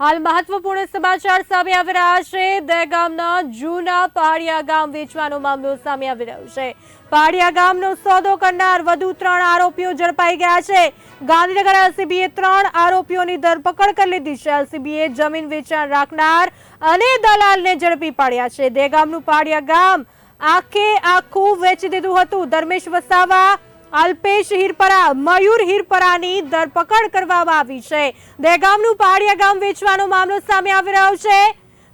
હાલ મહત્વપૂર્ણ સમાચાર સામે આવી રહ્યા છે. દહેગામના જૂના પહાડિયા ગામ વેચવાનો મામલો સામે આવી રહ્યો છે. પહાડિયા ગામનો સોદો કરનાર વધુ ત્રણ આરોપીઓ ઝડપાઈ ગયા છે. ગાંધીનગર એલસીબીએ ત્રણ આરોપીઓની ધરપકડ કરી લીધી છે. એલસીબીએ જમીન વેચાણ રાખનાર અને દલાલને ઝડપી પાડ્યા છે. દહેગામનું પહાડિયા ગામ આખે આખું વેચી દીધું હતું. ધર્મેશ વસાવા અલ્પેશ હિરપરા, મયુર હિરપરાની ધરપકડ કરવામાં આવી છે. દહેગામનું પહાડિયા ગામ વેચવાનો મામલો સામે આવી રહ્યો છે.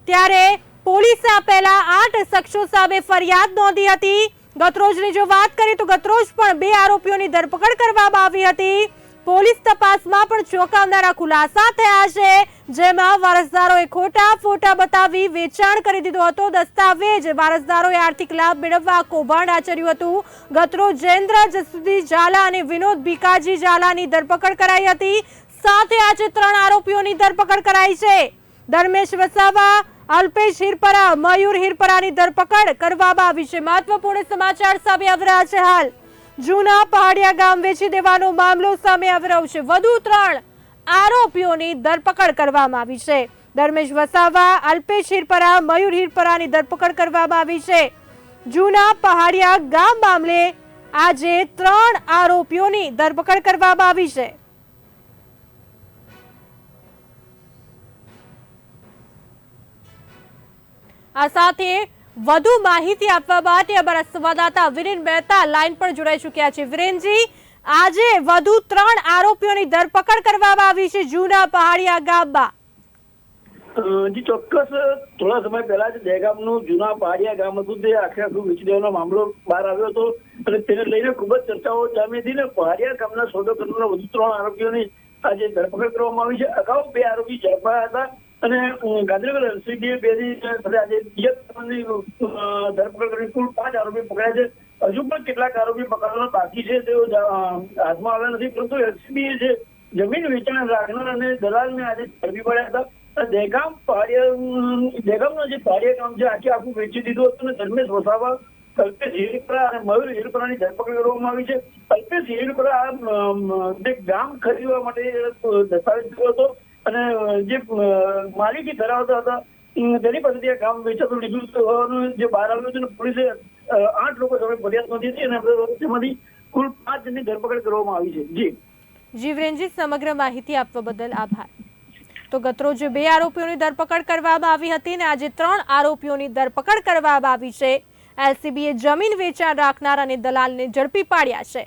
ત્યારે પોલીસે પહેલા આઠ શખ્સો સામે ફરિયાદ નોંધી હતી. ગતરોજની જો વાત કરીએ તો ગતરોજ પણ બે આરોપીઓની ધરપકડ કરવામાં આવી હતી. પોલીસ તપાસમાં પણ ચોંકાવનારા ખુલાસા થયા છે. જેમાં વારસદારોએ ખોટા ફોટા બતાવી વેચાણ કરી દીધો હતો. દસ્તાવેજ વારસદારોએ આર્થિક લાભ મેળવવા કૌભાંડ આચર્યું હતું. ગત્રો જયેન્દ્ર જસુદી ઝાલા અને વિનોદ ભીકાજી ઝાલાની ધરપકડ કરાઈ હતી. સાથે આજે ત્રણ આરોપીઓની ધરપકડ કરાઈ છે. ધર્મેશ વસાવા, અલ્પેશ હિરપરા, મયુર હિરપરાની ધરપકડ કરવામાં આવી છે. મહત્વપૂર્ણ સમાચાર સામે આવી રહ્યા છે હાલ. જૂના પહાડિયા ગામ વેચી દેવાનો મામલો સામે આવી રહ્યો છે. વધુ ત્રણ આરોપીઓની ધરપકડ કરવામાં આવી છે. ધર્મેશ વસાવા, અલ્પેશ હિરપરા, મયુર હિરપરાની ધરપકડ કરવામાં આવી છે. જૂના પહાડિયા ગામ મામલે આજે ત્રણ આરોપીઓની ધરપકડ કરવામાં આવી છે. આ સાથે વધુ માહિતી આપવા માટે અમારા સંવાદદાતા વિરેન મહેતા લાઈન પર જોડાઈ ચૂક્યા છે. વિરેનજી આજે વધુ ત્રણ આરોપીઓની ધરપકડ કરવામાં આવી છે જૂના પહાડિયા ગામમાં. જી, ચોક્કસ. થોડા સમય પહેલા જ દહેગામનું જૂના પહાડિયા ગામ હતું, તે આખે આખું વેચી મામલો બહાર આવ્યો હતો. અને તેને લઈને ખૂબ જ ચર્ચાઓ જામી હતી ને પહાડિયા ગામના સોદો કરનારા વધુ ત્રણ આરોપીઓની આજે ધરપકડ કરવામાં આવી છે. અગાઉ બે આરોપી ઝડપાયા હતા અને ગાંધીનગર એનસીબીએ બે આજે બીજા ધરપકડ કરી. કુલ પાંચ આરોપી પકડ્યા છે. હજુ પણ કેટલાક આરોપી પકડવાના બાકી છે, તેઓ હાથમાં આવ્યા નથી, પરંતુ એલસીબીએ જે જમીન વેચાણ રાખનાર અને દલાલને આજે ઝડપી પડ્યા હતા. દહેગામ પહાડિયા દહેગામનો જે પહાડિયા કામ છે, આખે આખું વેચી દીધું હતું અને ધર્મેશ વસાવા કલ્પેશ હિરપરા અને મયુર હિરપરાની ધરપકડ કરવામાં આવી છે. કલ્પેશ હિરપરા જે ગામ ખરીદવા માટે દસ્તાવેજ કર્યો હતો અને જે માલિકી ધરાવતા હતા, તેની પાસેથી આ ગામ વેચાતું લીધું હોવાનું જે બહાર આવ્યું હતું પોલીસે આઠ લોકો સામે ફરિયાદ નોંધી છે અને તેમાંથી કુલ પાંચ જણની ધરપકડ કરવામાં આવી છે. જી. જીવરેનજી સમગ્ર માહિતી આપવા બદલ આભાર. તો ગતરોજ બે આરોપીઓની ધરપકડ કરવામાં આવી હતી અને આજે ત્રણ આરોપીઓની ધરપકડ કરવામાં આવી છે. એલસીબીએ જમીન વેચાણ રાખનાર અને દલાલને ઝડપી પાડ્યા છે.